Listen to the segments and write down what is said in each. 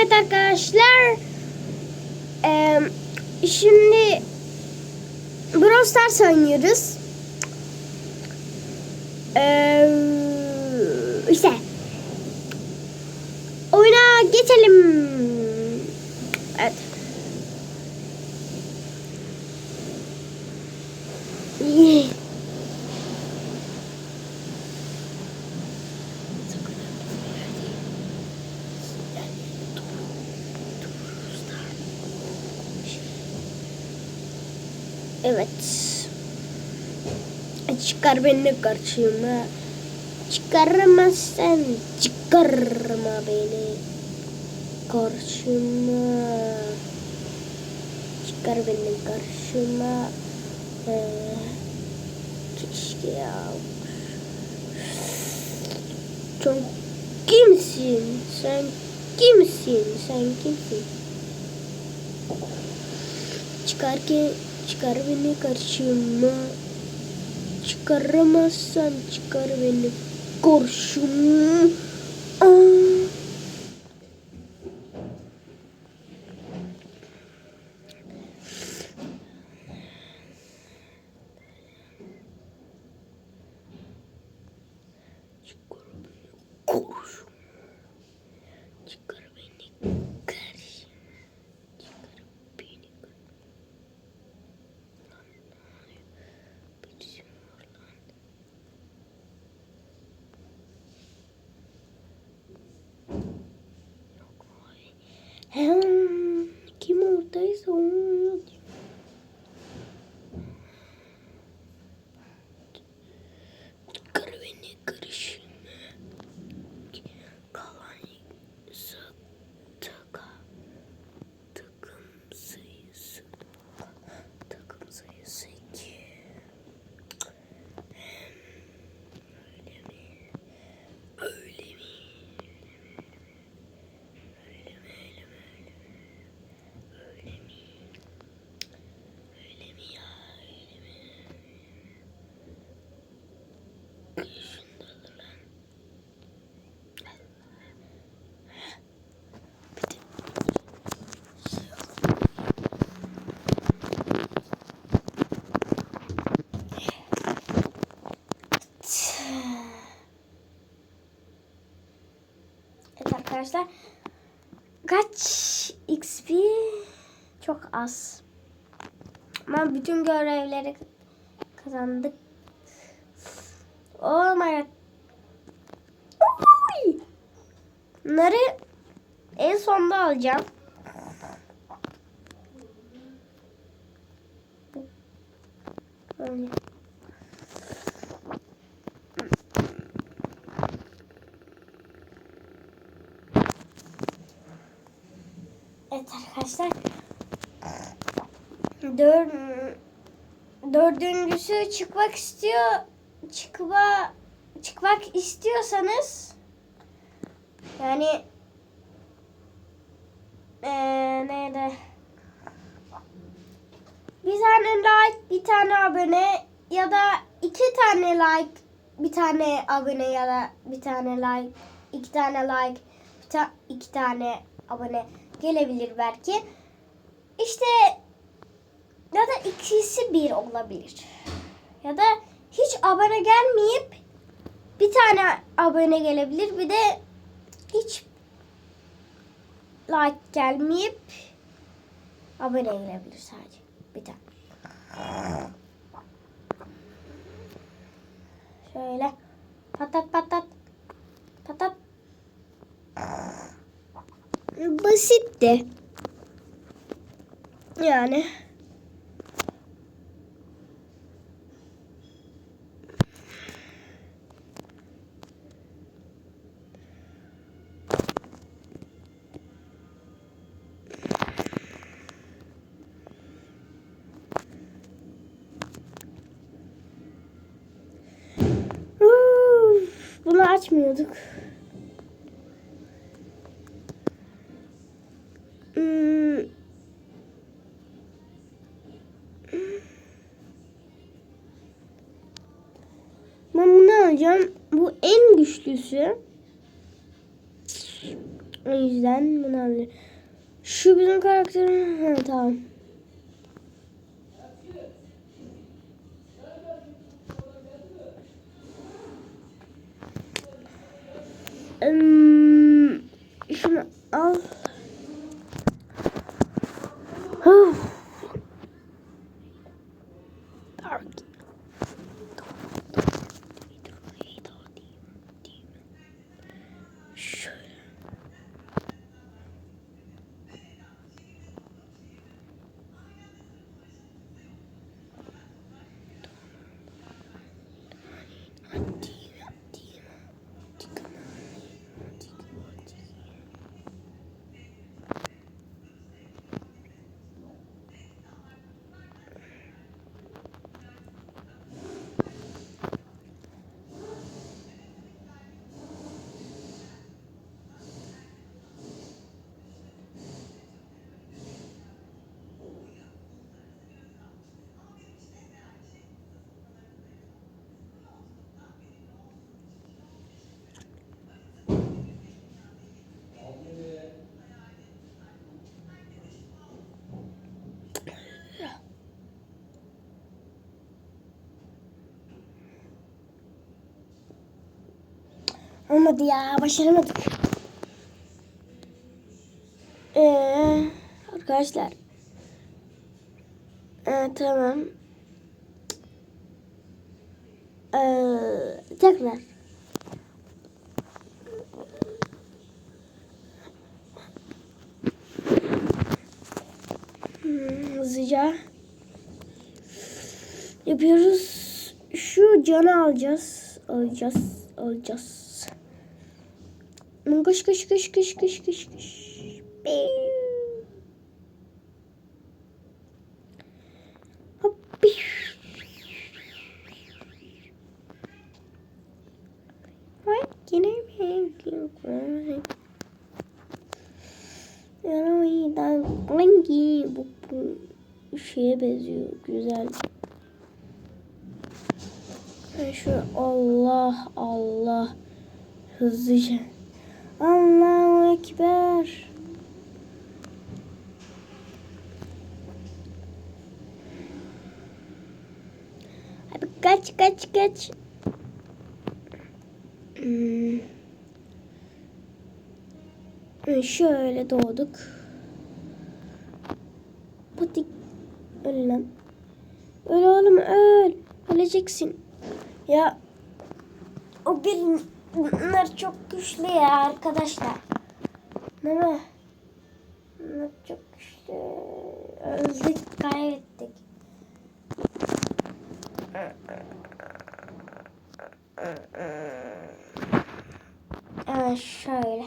Evet arkadaşlar. Eee, şimdi Brawl Stars oynuyoruz. Eee işte. Oyuna geçelim. Evet. Yeah. Evet. Çıkar beni karşıma. Çıkaramazsan çıkarma beni karşıma. Çıkar beni karşıma. Ee, keşke ya. Sen kimsin? Sen kimsin? Sen kimsin? Çıkar ki çıkar beni karşıma. Çıkaramazsan çıkar beni karşıma. Aa. Çıkar beni karşıma. Çıkar beni karşıma. Çıkar beni Birisi var lan. Yok vay. Hem kim oradaysa onu yok. Çıkar beni karışımı. Kalan taka. Takım sayısı. Takım sayısı iki. Öyle mi? Öyle mi? Öyle mi? Öyle mi? Öyle mi? Öyle mi? Öyle mi ya? Öyle mi? Şundadır lan. Evet arkadaşlar. Kaç XP? Çok az. Ama bütün görevleri kazandık. Oh my god. Oy! Bunları en sonda alacağım. Evet arkadaşlar. Dör, dördüncüsü çıkmak istiyor. Çıkma, çıkmak istiyorsanız yani eee neydi? Bir tane like, bir tane abone ya da iki tane like, bir tane abone ya da bir tane like, iki tane like, bir ta- iki tane abone gelebilir belki. İşte ya da ikisi bir olabilir. Ya da hiç abone gelmeyip bir tane abone gelebilir. Bir de hiç like gelmeyip abone gelebilir sadece. Bir tane. Şöyle patat patat patat basitti. Yani. Bunu açmıyorduk. Hmm. Ben bunu alacağım. Bu en güçlüsü. O yüzden bunu alıyorum. Şu bizim karakterin... Ha, tamam. Olmadı ya başaramadık. Ee, arkadaşlar. Ee, tamam. Ee, tekrar. Hmm, hızlıca yapıyoruz. Şu canı alacağız. Alacağız. Alacağız. Kış kış kış kış kış kış kış. Hangi bu, bu şeye benziyor güzel. Şu Allah Allah hızlıca. Allahu Ekber. Abi kaç kaç kaç. Hmm. Şöyle doğduk. Patik. Öl lan. Öl oğlum öl. Öleceksin. Ya o bir bunlar çok güçlü ya arkadaşlar. Değil mi? Bunlar çok güçlü. Öldük, kaybettik. Evet şöyle.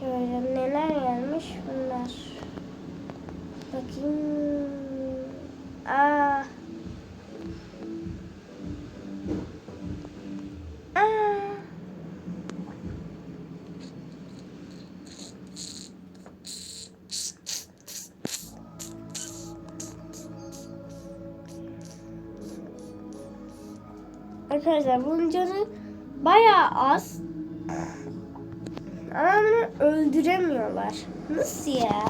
Şöyle neler gelmiş bunlar. Bakayım. Aa. Arkadaşlar bunun canı bayağı az. Ama öldüremiyorlar. Nasıl ya?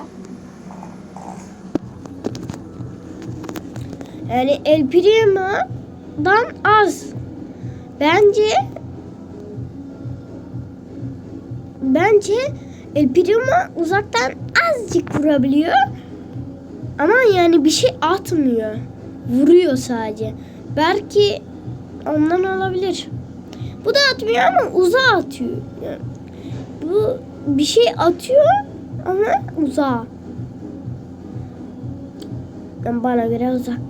Yani El Primo'dan az. Bence bence El Primo uzaktan azıcık vurabiliyor. Ama yani bir şey atmıyor. Vuruyor sadece. Belki ondan olabilir. Bu da atmıyor ama uzağa atıyor. Yani bu bir şey atıyor ama uzağa. Yani bana göre uzak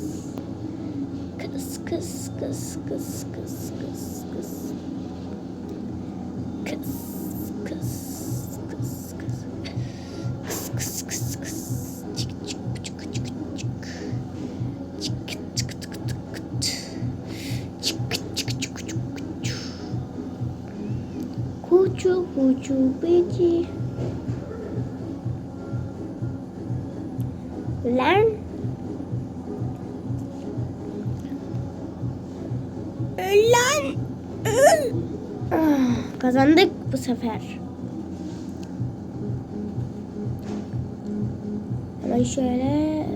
kız kız kız kız kız kız. Kız kız kız kız. Kız kız kız. Çık çık çık çık çık. Çık çık çık çık çık. Çık çık çık çık çık. Kucu kucu beci. Kazandık bu sefer. Hemen şöyle.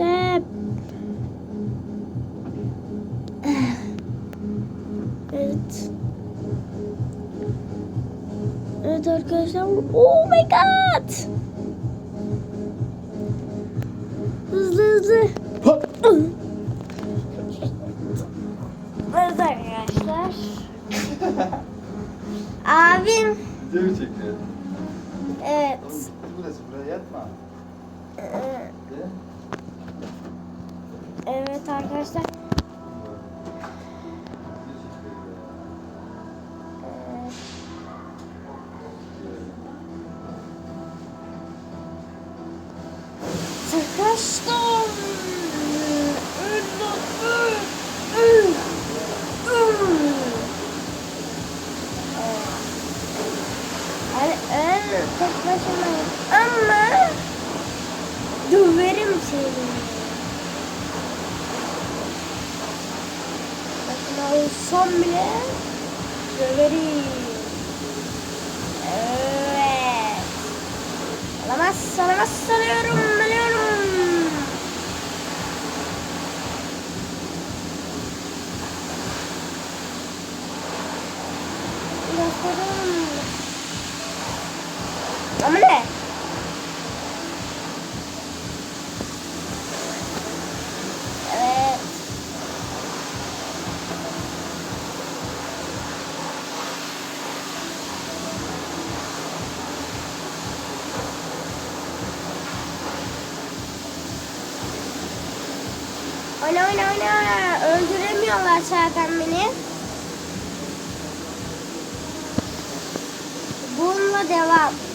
Ah. Evet. Evet arkadaşlar. Oh my god. Hızlı hızlı. Abim. Video mu çekiyor? Evet. Oğlum burası buraya yatma. Ee. Evet arkadaşlar. Tek başıma ama döverim seni. Bakın olsam bile döverim. Evet. Olamaz, olamaz sanıyorum, biliyorum. Bakalım. Ama ne? Evet. Oyna oyna oyna. Öldüremiyorlar zaten beni. Bununla devam.